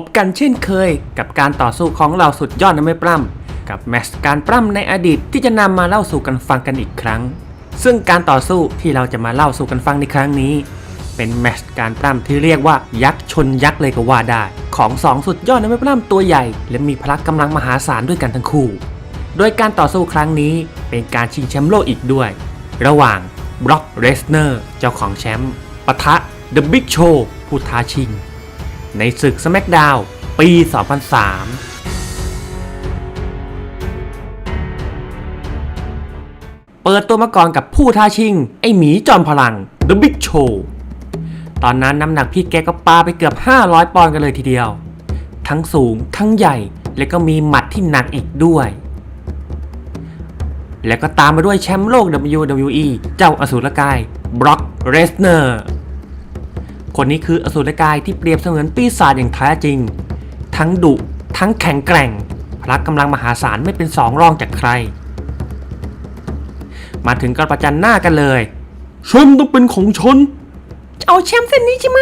บกันเช่นเคย กับการต่อสู้ของเราสุดยอดนักมวยปล้ำกับแมตช์การปล้ำในอดีตที่จะนำมาเล่าสู่กันฟังกันอีกครั้ง ซึ่งการต่อสู้ที่เราจะมาเล่าสู่กันฟังในครั้งนี้ เป็นแมตช์การปล้ำที่เรียกว่ายักษ์ชนยักษ์เลยก็ว่าได้ ของสองสุดยอดนักมวยปล้ำตัวใหญ่ และมีพละกำลังมหาศาลด้วยกันทั้งคู่ โดยการต่อสู้ครั้งนี้เป็นการชิงแชมป์โลกอีกด้วย ระหว่างบล็อกเรสเนอร์เจ้าของแชมป์ปะทะ The Big Show ผู้ท้าชิง ในศึก SmackDown ปี 2003เปิดตัวมาก่อนกับผู้ท้าชิง ไอหมีจอมพลัง The Big Show ตอนนั้นน้ำหนักพี่แกก็ปาไปเกือบ 500 ปอนด์กันเลยทีเดียว ทั้งสูงทั้งใหญ่ และก็มีหมัดที่หนักอีกด้วย แล้วก็ตามมาด้วยแชมป์โลก WWE เจ้าอสูรกาย Brock Lesnar คนนี้คืออสูรกายที่เปรียบเสมือนปีศาจอย่างแท้จริง ทั้งดุทั้งแข็งแกร่ง พละกำลังมหาศาลไม่เป็นสองรองจากใคร มาถึงก็ประจันหน้ากันเลยแชมป์ต้องเป็นของฉันจะเอาแชมป์เส้นนี้ใช่ไหม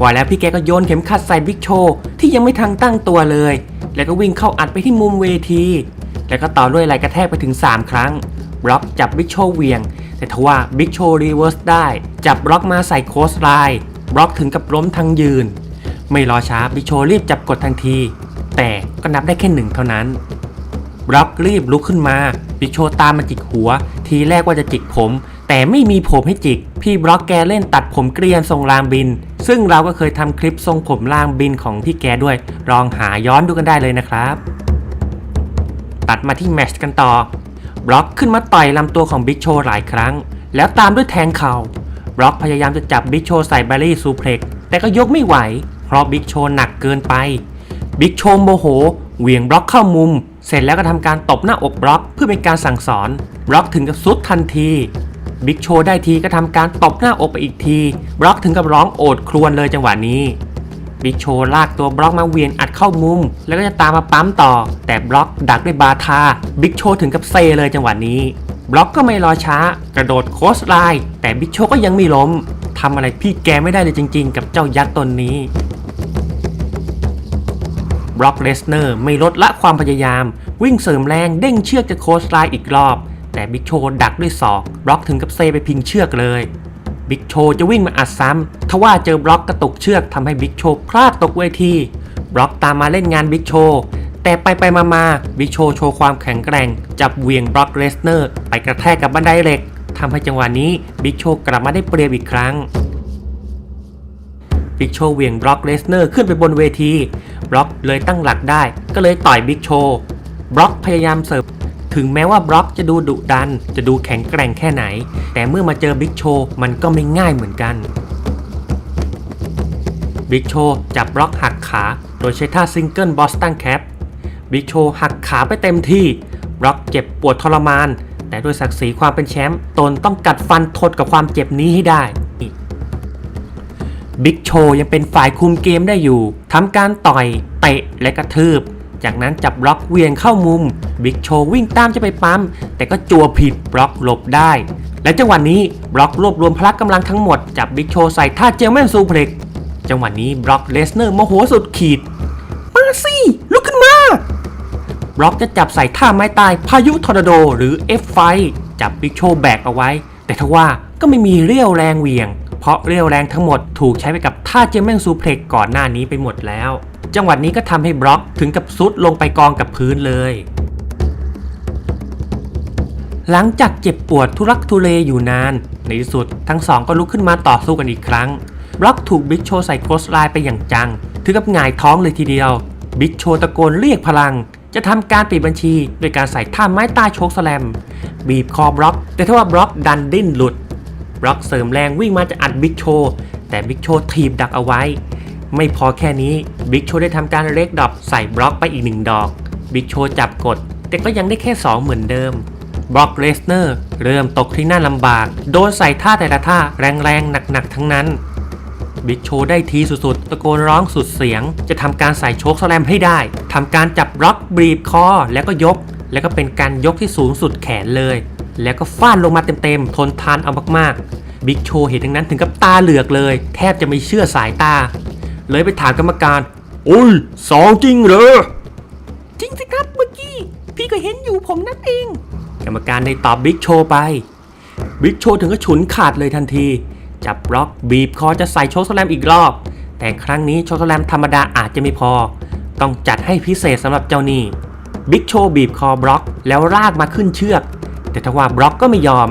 ว่าแล้วพี่แกก็โยนเข็มขัดใส่บิ๊กโชว์ที่ยังไม่ทันตั้งตัวเลย แล้วก็วิ่งเข้าอัดไปที่มุมเวที แล้วก็ต่อด้วยไหลกระแทกไปถึง 3 ครั้ง บล็อกจับบิ๊กโชว์เหวียง แต่ทว่าบิ๊กโชว์รีเวิร์สได้ จับบล็อกมาใส่โคสไลน์บล็อกถึงกับล้มทั้งยืน ไม่รอช้าบิ๊กโชว์รีบจับกดทันที แต่ก็นับได้แค่หนึ่งเท่านั้นบล็อกรีบลุกขึ้นมาบิ๊กโชว์ตามมาจิกหัว ทีแรกว่าจะจิกผมแต่ไม่มีผมให้จิก พี่บล็อกแกเล่นตัดผมเกรียนทรงรางบิน ซึ่งเราก็เคยทำคลิปทรงผมรางบินของพี่แกด้วย ลองหาย้อนดูกันได้เลยนะครับ ตัดมาที่แมชกันต่อ บล็อกขึ้นมาต่อยลำตัวของบิ๊กโชหลายครั้ง แล้วตามด้วยแทงเข่าบล็อกพยายามจะจับบิ๊กโชใส่แบรี่ซูเพล็กแต่ก็ยกไม่ไหว เพราะบิ๊กโชหนักเกินไป บิ๊กโชโมโหเหวี่ยงบล็อกเข้ามุม เสร็จแล้วก็ทำการตบหน้าอกบล็อกเพื่อเป็นการสั่งสอน บล็อกถึงกับซุดทันที บิ๊กโชได้ทีก็ทำการตบหน้าอกไปอีกที บล็อกถึงกับร้องโอดครวญเลยจังหวะนี้ บิ๊กโชว์ลากตัวบล็อกมาเวียงอัดเข้ามุม แล้วก็จะตามมาปั๊มต่อ แต่บล็อกดักด้วยบาทาบิ๊กโชว์ถึงกับเซเลยจังหวะนี้บล็อกก็ไม่รอช้ากระโดดโคสไลน์แต่บิ๊กโชว์ก็ยังไม่ล้มทำอะไรพี่แกไม่ได้เลยจริง ๆ กับเจ้ายักษ์ตนนี้บล็อกเลสเนอร์ไม่ลดละความพยายาม วิ่งเสริมแรงเด้งเชือกจะโคสไลน์อีกรอบ แต่บิ๊กโชว์ดักด้วยศอกบล็อกถึงกับเซไปพิงเชือกเลย บิ๊กโชจะวิ่งมาอัดซ้ำทว่าเจอบล็อกกระตุกเชือกทำให้บิ๊กโชพลาดตกเวที บล็อกตามมาเล่นงานบิ๊กโชแต่ไปไปมามาบิ๊กโชโชว์ความแข็งแกร่ง จับเวียงบล็อกเลสเนอร์ไปกระแทกกับบันไดเหล็กทำให้จังหวะนี้บิ๊กโชกลับมาได้เปรียบอีกครั้งบิ๊กโชเวียงบล็อกเลสเนอร์ขึ้นไปบนเวที บล็อกเลยตั้งหลักได้ ก็เลยต่อยบิ๊กโชบล็อกพยายามเสิร์ฟ ถึงแม้ว่าบล็อกจะดูดุดัน จะดูแข็งแกร่งแค่ไหน แต่เมื่อมาเจอบิ๊กโชมันก็ไม่ง่ายเหมือนกันบิ๊กโชจับบล็อกหักขา โดยใช้ท่าซิงเกิลบอสตันแคปบิ๊กโชหักขาไปเต็มที่บล็อกเจ็บปวดทรมาน แต่ด้วยศักดิ์ศรีความเป็นแชมป์ตนต้องกัดฟันทนกับความเจ็บนี้ให้ได้บิ๊กโชยังเป็นฝ่ายคุมเกมได้อยู่ทำการต่อย เตะและกระทืบ จากนั้นจับบล็อกเวียงเข้ามุม บิ๊กโชวิ่งตามจะไปปั๊ม แต่ก็จัวผิดบล็อกหลบได้ และจังหวะนี้บล็อกรวบรวมพละกำลังทั้งหมด จับบิ๊กโชใส่ท่าเจลแมนซูเพล็กจังหวะนี้บล็อกเลสเนอร์โมโหสุดขีด มาสิลุกขึ้นมาบล็อกจะจับใส่ท่าไม้ตายพายุทอร์นาโดหรือ F5 จับบิ๊กโชว์แบกเอาไว้ แต่ทว่าก็ไม่มีเรี่ยวแรงเหวี่ยง เพราะเรี่ยวแรงทั้งหมดถูกใช้ไปกับท่าเจมเมนซูเพล็กก่อนหน้านี้ไปหมดแล้ว จังหวัดนี้ก็ทำให้บล็อกถึงกับซุดลงไปกองกับพื้นเลย หลังจากเจ็บปวดทุรักทุเลอยู่นาน ในที่สุดทั้งสองก็ลุกขึ้นมาต่อสู้กันอีกครั้ง บล็อกถูกบิ๊กโชใส่โคสไลน์ไปอย่างจัง ถึงกับหงายท้องเลยทีเดียว บิ๊กโชตะโกนเรียกพลัง จะทำการปิดบัญชีโดยการใส่ท่าไม้ใต้โชกสแลม บีบคอบล็อก แต่ถ้าว่าบล็อกดันดิ้นหลุดบล็อกเสริมแรงวิ่งมาจะอัดบิ๊กโชแต่บิ๊กโชถีบดักเอาไว้ ไม่พอแค่นี้บิ๊กโชได้ทำการเล็กดอปใส่บล็อกไปอีกหนึ่งดอกบิ๊กโชจับกด แต่ก็ยังได้แค่ 2 เหมือนเดิมบล็อกเลสเนอร์เริ่มตกที่หน้าลำบาก โดนใส่ท่าแต่ละท่าแรงๆ หนักๆ ทั้งนั้นบิ๊กโชได้ทีสุดๆ ตะโกนร้องสุดเสียง จะทำการใส่โชคสแลมให้ได้ทำการจับบล็อกบีบคอแล้วก็ยก แล้วก็เป็นการยกที่สูงสุดแขนเลย แล้วก็ฟาดลงมาเต็มๆ ทนทานเอามากๆบิ๊กโชเห็นดังนั้นถึงกับตาเหลือกเลย แทบจะไม่เชื่อสายตา เลยไปถามกรรมการโอ้ยสองจริงเหรอจริงสิครับเมื่อกี้ พี่ก็เห็นอยู่ผมนั่นเอง กรรมการได้ตอบบิ๊กโชว์ไปบิ๊กโชว์ถึงก็ฉุนขาดเลยทันที จับบล็อกบีบคอจะใส่โชว์สแลมอีกรอบ แต่ครั้งนี้โชว์สแลมธรรมดาอาจจะไม่พอ ต้องจัดให้พิเศษสำหรับเจ้านี่บิ๊กโชว์บีบคอบล็อกแล้วลากมาขึ้นเชือก แต่ทว่าบล็อกก็ไม่ยอม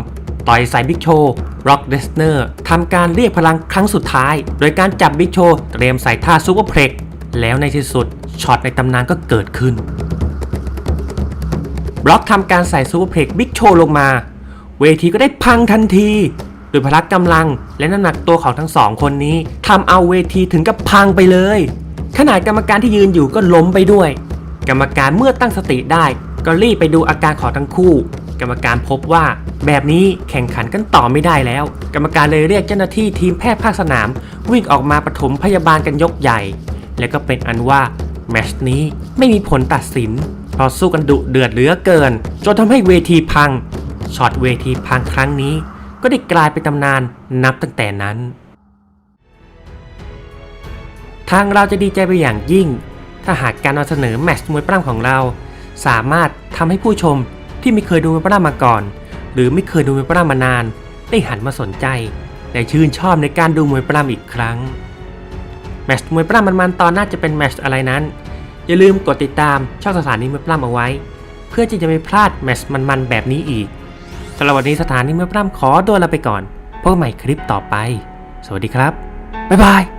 ต่อยใส่บิ๊กโชว์ บล็อกเดสเนอร์ทำการเรียกพลังครั้งสุดท้าย โดยการจับบิ๊กโชว์เตรียมใส่ท่าซูเปอร์เพล็กแล้วในที่สุดช็อตในตำนานก็เกิดขึ้นบล็อกทำการใส่ซูเปอร์เพล็กบิ๊กโชว์ลงมา เวทีก็ได้พังทันทีโดยพละกำลังและน้ำหนักตัวของทั้งสองคนนี้ทำเอาเวทีถึงกับพังไปเลย ขนาดกรรมการที่ยืนอยู่ก็ล้มไปด้วย กรรมการเมื่อตั้งสติได้ ก็รีบไปดูอาการของทั้งคู่ กรรมการพบว่า แบบนี้แข่งขันกันต่อไม่ได้แล้ว กรรมการเลยเรียกเจ้าหน้าที่ทีมแพทย์ภาคสนาม วิ่งออกมาปฐมพยาบาลกันยกใหญ่ และก็เป็นอันว่าแมชนี้ไม่มีผลตัดสินเพราะสู้กันดุเดือดเหลือเกิน จนทำให้เวทีพังช็อตเวทีพังครั้งนี้ ก็ได้กลายเป็นตำนานนับตั้งแต่นั้น ทางเราจะดีใจไปอย่างยิ่ง ถ้าหากการนำเสนอแมตช์มวยปล้ำของเรา สามารถทำให้ผู้ชม ที่ไม่เคยดูมวยปล้ำมาก่อน หรือไม่เคยดูมวยปล้ำมานาน ได้หันมาสนใจ และชื่นชอบในการดูมวยปล้ำอีกครั้ง แมตช์มวยปล้ำมันๆตอนน่าจะเป็นแมตช์อะไรนั้น อย่าลืมกดติดตามช่องสถานีมวยปล้ำเอาไว้ เพื่อที่จะไม่พลาดแมตช์มันๆแบบนี้อีกสำหรับวันนี้สถานีมวยปล้ำขอตัวลาไปก่อนพบกันใหม่คลิปต่อไป สวัสดีครับบ๊ายบาย